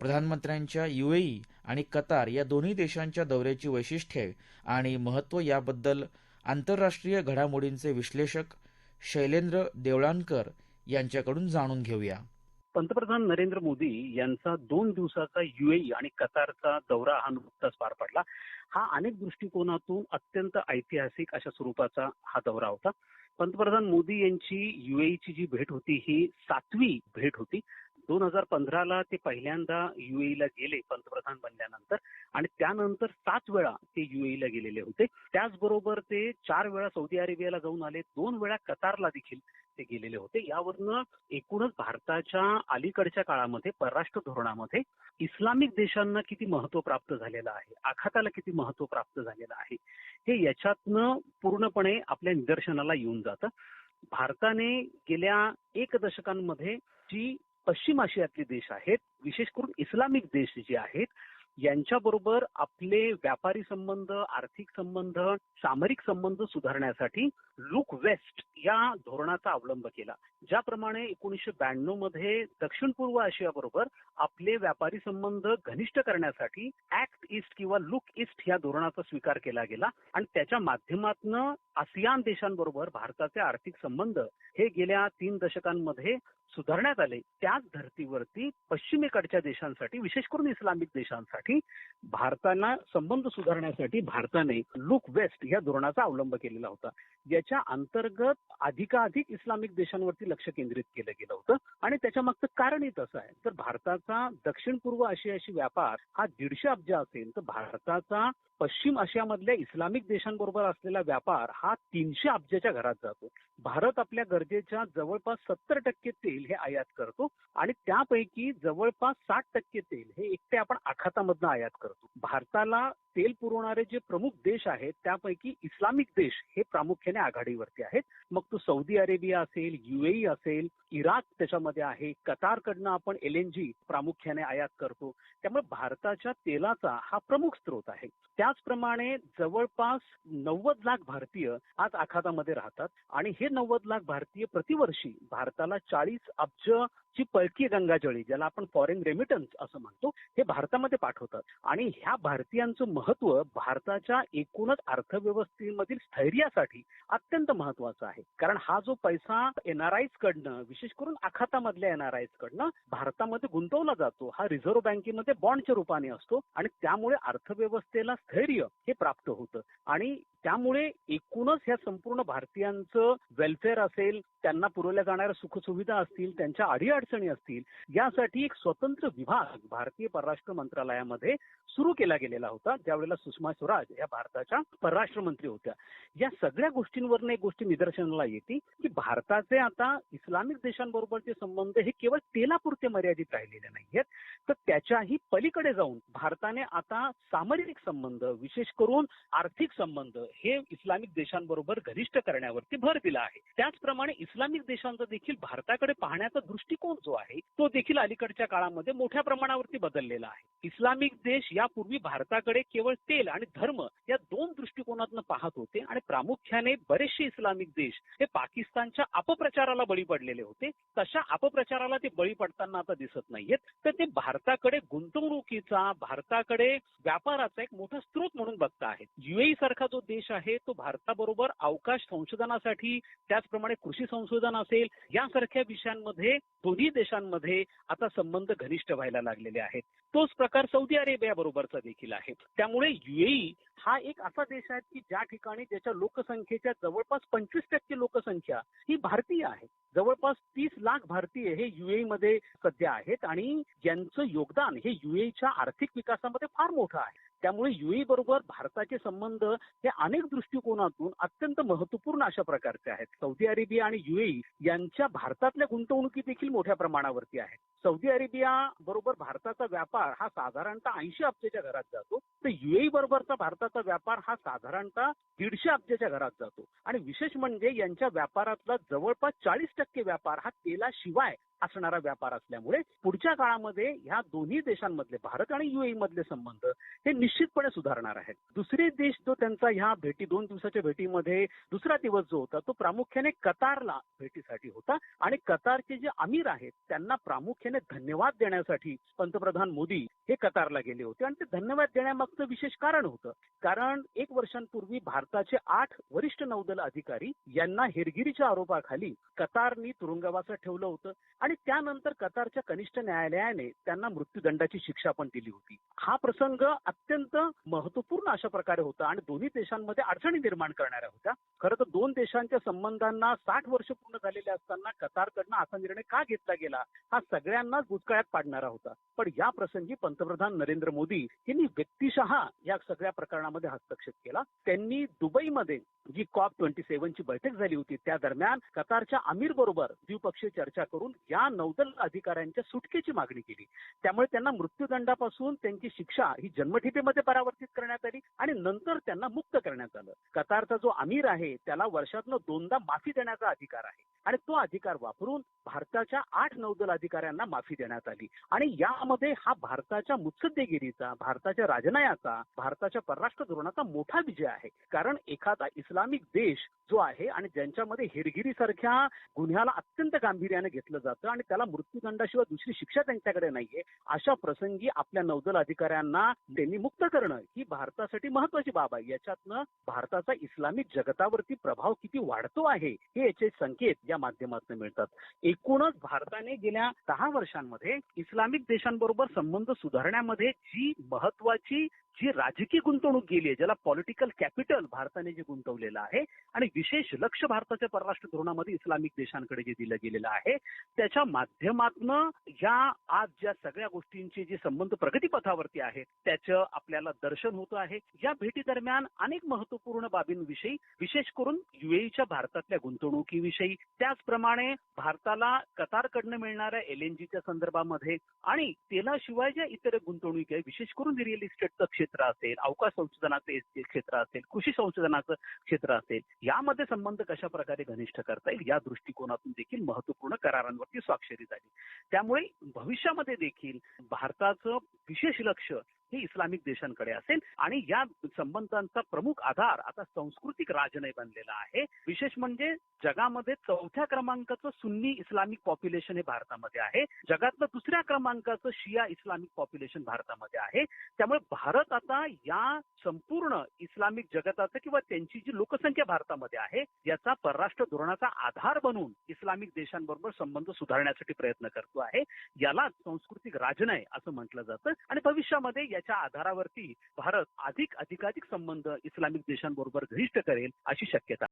प्रधानमंत्र्यांच्या युएई आणि कतार या दोन्ही देशांच्या दौऱ्याची वैशिष्ट्ये आणि महत्त्व याबद्दल आंतरराष्ट्रीय घडामोडींचे विश्लेषक शैलेंद्र देवळानकर यांच्याकडून जाणून घेऊया. पंतप्रधान नरेंद्र मोदी यांचा दोन दिवसाचा युएई आणि कतारचा दौरा हा नुकताच पार पडला. हा अनेक दृष्टिकोनातून अत्यंत ऐतिहासिक अशा स्वरूपाचा हा दौरा होता. पंतप्रधान मोदी यांची युएईची जी भेट होती ही सातवी भेट होती. दोन हजार पंधराला ते पहिल्यांदा युएईला गेले पंतप्रधान बनल्यानंतर. आणि त्यानंतर सात वेळा ते युएईला गेलेले होते. त्याचबरोबर ते चार वेळा सौदी अरेबियाला जाऊन आले. दोन वेळा कतारला देखील ते गेलेले होते. यावरनं एकूणच भारताच्या अलीकडच्या काळामध्ये परराष्ट्र धोरणामध्ये इस्लामिक देशांना किती महत्त्व प्राप्त झालेलं आहे? आखाताला किती महत्त्व प्राप्त झालेलं आहे? हे याच्यातनं पूर्णपणे आपल्या निदर्शनाला येऊन जातं. भारताने गेल्या एक दशकांमध्ये जी पश्चिम आशियातले देश आहेत विशेष करून इस्लामिक देश जे आहेत यांच्याबरोबर आपले व्यापारी संबंध आर्थिक संबंध सामरिक संबंध सुधारण्यासाठी लुक वेस्ट या धोरणाचा अवलंब केला. ज्याप्रमाणे एकोणीसशे ब्याण्णवमध्ये दक्षिण पूर्व आशियाबरोबर आपले व्यापारी संबंध घनिष्ठ करण्यासाठी ऍक्ट ईस्ट किंवा लुक ईस्ट या धोरणाचा स्वीकार केला गेला आणि त्याच्या माध्यमातून आसियान देशांबरोबर भारताचे आर्थिक संबंध हे गेल्या तीन दशकांमध्ये सुधारण्यात आले त्याच धर्तीवरती पश्चिमेकडच्या देशांसाठी विशेष करून इस्लामिक देशांसाठी भारताला संबंध सुधारण्यासाठी भारताने लुक वेस्ट या धोरणाचा अवलंब केलेला होता. याच्या अंतर्गत अधिकाधिक इस्लामिक देशांवरती लक्ष केंद्रित केलं गेलं होतं आणि त्याच्या मागचं कारणही तसं आहे. तर भारताचा दक्षिण पूर्व आशियाशी व्यापार हा दीडशे अब्ज असेल तर भारताचा पश्चिम आशियामधल्या इस्लामिक देशांबरोबर असलेला व्यापार हा तीनशे अब्जाच्या घरात जातो. भारत आपल्या गरजेच्या जवळपास सत्तर टक्के तेल हे आयात करतो आणि त्यापैकी जवळपास साठ टक्के तेल हे एकटे आपण आखातामधनं आयात करतो. भारताला तेल पुरवणारे जे प्रमुख देश आहेत त्यापैकी इस्लामिक देश हे प्रामुख्याने आघाडीवरती आहेत. मग तो सौदी अरेबिया असेल युएई असेल इराक त्याच्यामध्ये आहे कतारकडनं आपण एल एन जी प्रामुख्याने आयात करतो. त्यामुळे भारताच्या तेलाचा हा प्रमुख स्रोत आहे. त्याचप्रमाणे जवळपास नव्वद लाख भारतीय आज आखातामध्ये राहतात. आणि हे नव्वद लाख भारतीय प्रतिवर्षी भारताला चाळीस अब्ज ची पळकी गंगाजळी ज्याला आपण फॉरेन रेमिटन्स असं म्हणतो हे भारतामध्ये पाठवतात. आणि ह्या भारतीयांचं महत्त्व भारताच्या एकूणच अर्थव्यवस्थेमधील स्थैर्यासाठी अत्यंत महत्वाचं आहे. कारण हा जो पैसा एनआरआयस कडनं विशेष करून आखातामधल्या एनआरआयस कडनं भारतामध्ये गुंतवला जातो हा रिझर्व्ह बँकेमध्ये बॉन्डच्या रूपाने असतो आणि त्यामुळे अर्थव्यवस्थेला स्थैर्य हे प्राप्त होतं. आणि त्यामुळे एकूणच ह्या संपूर्ण भारतीयांचं वेलफेअर असेल त्यांना पुरवल्या जाणाऱ्या सुखसुविधा असतील त्यांच्या अडचणी असतील यासाठी एक स्वतंत्र विभाग भारतीय परराष्ट्र मंत्रालयामध्ये सुरू केला गेलेला होता ज्यावेळेला सुषमा स्वराज या भारताच्या परराष्ट्र मंत्री होत्या. या सगळ्या गोष्टींवर एक गोष्टी निदर्शनाला येते की भारताचे आता इस्लामिक देशांबरोबरचे संबंध हे केवळ तेलापुरते मर्यादित राहिलेले नाहीयेत. तर त्याच्याही पलीकडे जाऊन भारताने आता सामरिक संबंध विशेष करून आर्थिक संबंध हे इस्लामिक देशांबरोबर घनिष्ठ करण्यावरती भर दिला आहे. त्याचप्रमाणे इस्लामिक देशांचा देखील भारताकडे पाहण्याचा दृष्टिकोन जो आहे तो देखील अलीकडच्या काळामध्ये मोठ्या प्रमाणावरती बदललेला आहे. इस्लामिक देश यापूर्वी भारताकडे केवळ तेल आणि धर्म या दोन दृष्टिकोनातून पाहत होते आणि प्रामुख्याने बरेचसे इस्लामिक देश हे पाकिस्तानच्या अपप्रचाराला बळी पडलेले होते. तशा अपप्रचाराला ते बळी पडताना आता दिसत नाहीयेत. तर ते भारताकडे गुंतवणुकीचा भारताकडे व्यापाराचा एक मोठा स्रोत म्हणून बघता आहेत. युएई सारखा जो देश आहे तो भारताबरोबर अवकाश संशोधनासाठी त्याचप्रमाणे कृषी संशोधन असेल यासारख्या विषयांमध्ये दोन्ही देशांमध्ये आता संबंध घनिष्ठ व्हायला लागलेले आहेत. तोच प्रकार सौदी अरेबिया बरोबरचा देखील आहे. त्यामुळे युएई हा एक असा देश आहे की ज्या ठिकाणी ज्याच्या लोकसंख्येच्या जवळपास पंचवीस टक्के लोकसंख्या ही भारतीय आहे. जवळपास तीस लाख भारतीय हे युएई मध्ये सध्या आहेत आणि ज्यांचं योगदान हे युएईच्या आर्थिक विकासामध्ये फार मोठं आहे. त्यामुळे युएई बरोबर भारताचे संबंध हे अनेक दृष्टिकोनातून अत्यंत महत्त्वपूर्ण अशा प्रकारचे आहेत. सौदी अरेबिया आणि युएई यांच्या भारतातल्या गुंतवणुकी देखील मोठ्या प्रमाणावरती आहे सौदी अरेबिया बरोबर भारताचा व्यापार हा साधारणतः ऐंशी अब्जाच्या घरात जातो. तर युएई बरोबरचा भारताचा व्यापार हा साधारणतः दीडशे अब्जाच्या घरात जातो. आणि विशेष म्हणजे यांच्या व्यापारातला जवळपास चाळीस टक्के व्यापार हा तेलाशिवाय असणारा व्यापार असल्यामुळे पुढच्या काळामध्ये ह्या दोन्ही देशांमधले भारत आणि युएई मधले संबंध हे निश्चितपणे सुधारणार आहेत. दुसरे देश जो त्यांचा ह्या भेटी दोन दिवसाच्या भेटीमध्ये दुसरा दिवस जो होता तो प्रामुख्याने कतारला भेटीसाठी होता. आणि कतारचे जे अमीर आहेत त्यांना प्रामुख्याने धन्यवाद देण्यासाठी पंतप्रधान मोदी हे कतारला गेले होते. आणि ते धन्यवाद देण्यामागचं विशेष कारण होतं. कारण एक वर्षांपूर्वी भारताचे आठ वरिष्ठ नौदल अधिकारी यांना हेरगिरीच्या आरोपाखाली कतारनी तुरुंगवासात ठेवलं होतं. आणि त्यानंतर कतारच्या कनिष्ठ न्यायालयाने त्यांना मृत्यूदंडाची शिक्षा पण दिली होती. हा प्रसंग अत्यंत महत्त्वपूर्ण अशा प्रकारे होता. आणि दोन्ही देशांमध्ये अडचणी निर्माण करणाऱ्या होत्या. खरं तर दोन देशांच्या संबंधांना साठ वर्ष पूर्ण झालेले असताना कतारकडनं असा निर्णय का घेतला गेला? हा सगळ्या सगळ्यांनाच भूतकाळात पाडणारा होता. पण या प्रसंगी पंतप्रधान नरेंद्र मोदी यांनी व्यक्तिशः या सगळ्या प्रकरणामध्ये हस्तक्षेप केला. त्यांनी दुबईमध्ये जी कॉप ट्वेंटी सेव्हनची बैठक झाली होती त्या दरम्यान कतारच्या अमीर बरोबर द्विपक्षीय चर्चा करून या नौदल अधिकाऱ्यांच्या सुटकेची मागणी केली. त्यामुळे त्यांना मृत्यूदंडापासून त्यांची शिक्षा ही जन्मठेपेमध्ये परावर्तित करण्यात आली आणि नंतर त्यांना मुक्त करण्यात आलं. कतारचा जो अमीर आहे त्याला वर्षातनं दोनदा माफी देण्याचा अधिकार आहे. आणि तो अधिकार वापरून भारताच्या आठ नौदल अधिकाऱ्यांना माफी देण्यात आली. आणि यामध्ये हा भारताच्या मुत्सद्देगिरीचा भारताच्या राजनयाचा भारताच्या परराष्ट्र धोरणाचा मोठा विजय आहे. कारण एखादा इस्लामिक देश जो आहे आणि ज्यांच्यामध्ये हेरगिरीसारख्या गुन्ह्याला अत्यंत गांभीर्याने घेतलं जातं आणि त्याला मृत्यूदंडाशिवाय दुसरी शिक्षा त्यांच्याकडे नाहीये अशा प्रसंगी आपल्या नौदल अधिकाऱ्यांना त्यांनी मुक्त करणं ही भारतासाठी महत्वाची बाब आहे. याच्यातनं भारताचा इस्लामिक जगतावरती प्रभाव किती वाढतो आहे हे याचे संकेत या माध्यमातून मिळतात. एकूणच भारताने गेल्या दहा वर्षांमध्ये इस्लामिक देशांबरोबर संबंध सुधारण्यामध्ये जी महत्वाची जी राजकीय गुंतवणूक गेली आहे ज्याला पॉलिटिकल कॅपिटल भारताने जे गुंतवलेलं आहे आणि विशेष लक्ष भारताच्या परराष्ट्र धोरणामध्ये इस्लामिक देशांकडे जे दिलं गेलेलं आहे त्याच्या माध्यमातून या आज ज्या सगळ्या गोष्टींचे जे संबंध प्रगतीपथावरती आहेत त्याचं आपल्याला दर्शन होतं आहे. या भेटी दरम्यान अनेक महत्त्वपूर्ण बाबींविषयी विशेष करून युएईच्या भारतातल्या गुंतवणुकीविषयी त्याचप्रमाणे भारताला कतारकडनं मिळणाऱ्या एलएनजीच्या संदर्भामध्ये आणि तेलाशिवाय ज्या इतर गुंतवणूक आहे विशेष करून रिअल इस्टेटचं क्षेत्र असेल अवकाश संशोधनाचं क्षेत्र असेल कृषी संशोधनाचं क्षेत्र असेल यामध्ये संबंध कशा प्रकारे घनिष्ठ करता येईल या दृष्टिकोनातून देखील महत्त्वपूर्ण करारांवरती स्वाक्षरी झाली. त्यामुळे भविष्यामध्ये देखील भारताचं विशेष लक्ष हे इस्लामिक देशांकडे असेल. आणि या संबंधांचा प्रमुख आधार आता सांस्कृतिक राजनय बनलेला आहे. विशेष म्हणजे जगामध्ये चौथ्या क्रमांकाचं सुन्नी इस्लामिक पॉप्युलेशन हे भारतामध्ये आहे. जगातलं दुसऱ्या क्रमांकाचं शिया इस्लामिक पॉप्युलेशन भारतामध्ये आहे. त्यामुळे भारत आता या संपूर्ण इस्लामिक जगताचं किंवा त्यांची जी लोकसंख्या भारतामध्ये आहे याचा परराष्ट्र धोरणाचा आधार बनून इस्लामिक देशांबरोबर संबंध सुधारण्यासाठी प्रयत्न करतो आहे. याला सांस्कृतिक राजनय असं म्हटलं जातं. आणि भविष्यामध्ये याच्या आधारावरती भारत अधिक अधिकाधिक संबंध इस्लामिक देशांबरोबर घनिष्ठ करेल अशी शक्यता